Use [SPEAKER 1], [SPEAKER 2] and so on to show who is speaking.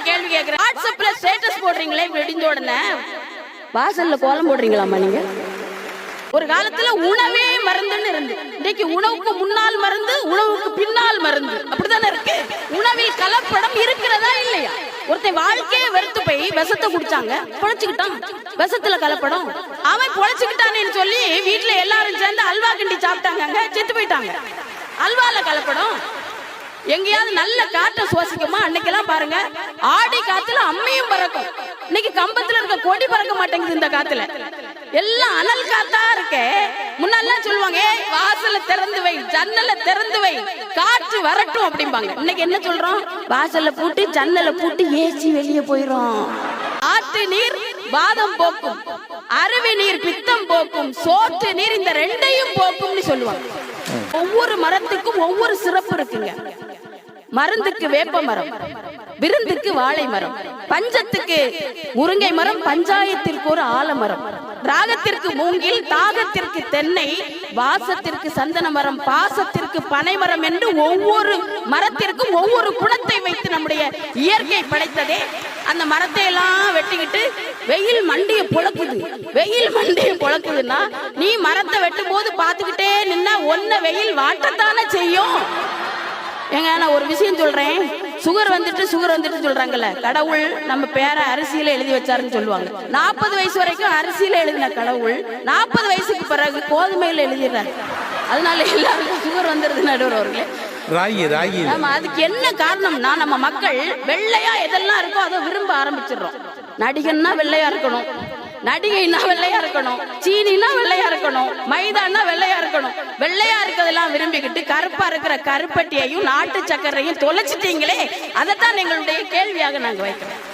[SPEAKER 1] ஒரு கேள்வி கேட்கிறேன் வாட்ஸ்அப்ல ஸ்டேட்டஸ் போடுறீங்களே விடிஞ்ச உடனே? வாசல்ல கோலம் போடுறீங்களாமா நீங்க? ஒரு காலத்துல உணவே மருந்துன்னு இருந்து. இன்னைக்கு உணவுக்கு முன்னால் மருந்து உணவுக்கு பின்னால் மருந்து. அப்படித்தானே இருக்கு? உணவில் கலப்படம் இருக்கிறதா இல்லையா? ஒருத்தன் வாழ்க்கையை வெறுத்து போய் விஷத்தை குடிச்சாங்க பொழைச்சுக்கிட்டான். விஷத்துல கலப்படம். அவன் பொழைச்சுக்கிட்டானேன்னு சொல்லி வீட்டுல எல்லாரும் சேர்ந்து அல்வா கிண்டி சாப்பிட்டாங்க. செத்து போயிட்டாங்க. அல்வால கலப்படம். எங்கேயாவது நல்ல காற்றை சுவாசிக்குமா? அன்னைக்கெல்லாம் பாருங்க ஆடி காத்துல அம்மையும் பறக்கும். இன்னைக்கு கம்பத்துல இருக்க கொடி பறக்க மாட்டேங்குது இந்த காத்துல. எல்லாம் அனல் காத்தா இருக்கே. முன்னெல்லாம் சொல்லுவாங்க "ஏய், வாசல திறந்து வை ஜன்னலை திறந்து வை காற்று வரட்டும் அப்படிம்பாங்க. இன்னைக்கு என்ன சொல்றோம்? வாசல்ல பூட்டி ஜன்னலை பூட்டி ஏசி வெளியே போயிரும். ஆற்று நீர் வாதம் போக்கும் அருவி நீர் பித்தம் போக்கும் சோற்று நீர் இந்த ரெண்டையும் போக்கும்னு சொல்லுவாங்க. ஒவ்வொரு மரத்துக்கும் ஒவ்வொரு சிறப்பு இருக்குங்க. மருந்துக்கு வேப்ப மரம் விருந்துக்கு வாழை மரம் பஞ்சத்துக்கு முருங்கை மரம் பஞ்சாயத்திற்கு ஒரு ஆலமரம் ராகத்திற்கு மூங்கில் தாகத்திற்கு தென்னை வாசத்திற்கு சந்தன மரம் பாசத்திற்கு பனை மரம் என்று ஒவ்வொரு மரத்திற்கும் ஒவ்வொரு குணத்தை வைத்து நம்முடைய இயற்கை படைத்ததே. அந்த மரத்தை எல்லாம் வெட்டிக்கிட்டு வெயில் மண்டிய புழக்குது. வெயில் மண்டிய புழக்குதுன்னா நீ மரத்தை வெட்டும் போது பார்த்துக்கிட்டே நின்னா ஒன்ன வெயில் வாட்டத்தானே செய்யும்? ஏங்க நான் ஒரு விஷயம் சொல்றேன். சுகர் வந்துட்டு சுகர் வந்துட்டு சொல்றாங்கல்ல. கடவுள் நம்ம பேரை அரிசியில எழுதி வச்சாருன்னு சொல்லுவாங்க. நாற்பது வயசு வரைக்கும் அரிசியில எழுதின கடவுள் நாற்பது வயசுக்கு பிறகு கோதுமையில எழுதிடுறாரு. அதனால எல்லாருக்கும் சுகர் வந்துருது நடுவர் அவர்களே.
[SPEAKER 2] ராகி ராகி.
[SPEAKER 1] ஆமா அதுக்கு என்ன காரணம்னா நம்ம மக்கள் வெள்ளையா எதெல்லாம் இருக்கோ அதை விரும்ப ஆரம்பிச்சிடுறோம். நடிகன்னா வெள்ளையா இருக்கணும். நடிகைன்னா வெள்ளையா இருக்கணும். சீனினா வெள்ளையா இருக்கணும். மைதான்னா வெள்ளையா இருக்கணும். வெள்ளையா இருக்கிறதெல்லாம் விரும்பிக்கிட்டு கருப்பா இருக்கிற கருப்பட்டியையும் நாட்டு சக்கரையும் தொலைச்சிட்டீங்களே அதைத்தான் எங்களுடைய கேள்வியாக நாங்கள் வைக்கிறோம்.